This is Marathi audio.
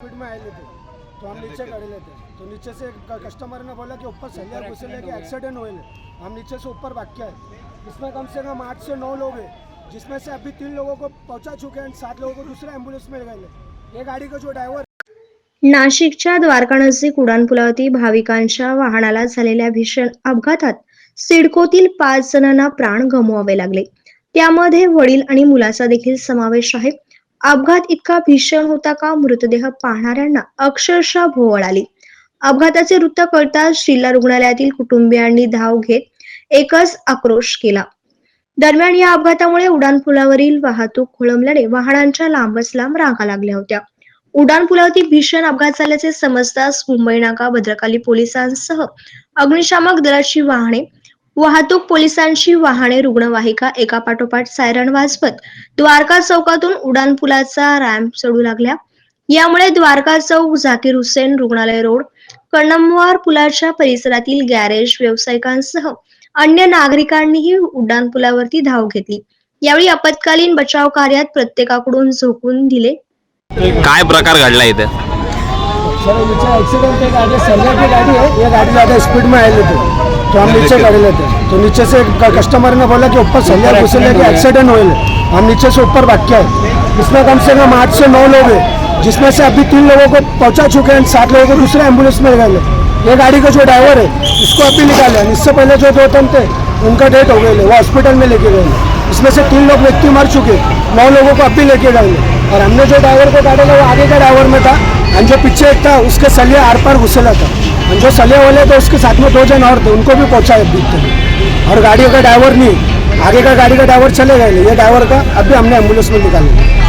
स्पीड में आए तो हम नीचे खड़े थे तो नीचे से एक कस्टमर ने बोला कि ऊपर सलिया घुसे कि एक्सीडेंट हुए हम नीचे से ऊपर भाग के आए। इसमें कम से कम आठ से नौ लोग हैं जिसमें से अभी तीन लोगों को पहुंचा चुके हैं सात लोगों को दूसरे एम्बुलेंस में गए। ये गाड़ी का जो ड्राइवर नाशिकच्या द्वारकानजीक उड्डाणपुलावरती भाविकांच्या वाहनाला झालेल्या भीषण अपघातात सिडकोतील पाच जणांना प्राण गमवावे लागले. त्यामध्ये वडील आणि मुलाचा देखील समावेश आहे. अपघात इतका भीषण होता का? मृतदेह पाहणाऱ्यांना अक्षरशः भोवळ आली. अपघाताचे वृत्त कळताच श्रीला रुग्णालयातील कुटुंबियांनी धाव घेत एकच आक्रोश केला. दरम्यान या अपघातामुळे उड्डाणपुलावरील वाहतूक खोळंबल्याने वाहनांच्या लांबच लांब रांगा लागल्या होत्या. उड्डाणपुलावरती भीषण अपघात झाल्याचे समजताच मुंबई नाका भद्रकाली पोलिसांसह अग्निशामक दलाची वाहने वाहतूक पोलिसांची वाहने रुग्णवाहिका एकापाठोपाठ सायरन वाजवत द्वारका चौकातून उड्डाणपुलाचा रॅम्प चढू लागल्या. यामुळे द्वारका चौक झाकीर हुसेन रुग्णालय रोड कणमवार पुलाच्या परिसरातील गॅरेज व्यावसायिकांसह अन्य नागरिकांनीही उड्डाणपुलावरती धाव घेतली. यावेळी आपत्कालीन बचाव कार्यात प्रत्येकाकडून झोकून दिले. काय प्रकार घडला इथे? गाड़ी सलिया की गाड़ी है ये गाड़ी ज़्यादा स्पीड में तो हम नीचे खड़े थे तो नीचे से कस्टमर ने बोला कि ऊपर सलिया घुसे कि एक्सीडेंट हुए हम नीचे से ऊपर भाग के आए। इसमें कम से कम आठ से नौ लोग हैं जिसमें से अभी तीन लोगों को पहुँचा चुके हैं सात लोगों को दूसरे एंबुलेंस में गए। ये गाड़ी का जो ड्राइवर है इसको अभी निकाले। इससे पहले जो दो तन थे उनका डेथ हो गई वो हॉस्पिटल में लेके गए। इसमें से तीन लोग व्यक्ति मर चुके हैं। नौ लोगों को अभी लेके गए और हमने जो ड्राइवर को काटा था वो आगे का ड्राइवर में था। और जो पीछे एक था उसके सलिया आर पार घुसेला था। म्हणजे जो सले वाले थे उसके साथ में दो जन और थे उनको भी पहुंचा अभी तक और गाड़ी का ड्राइवर नहीं आगे का गाड़ी का ड्राइवर चले गए ये ड्राइवर का अभी हमने एम्बुलेंस में निकाले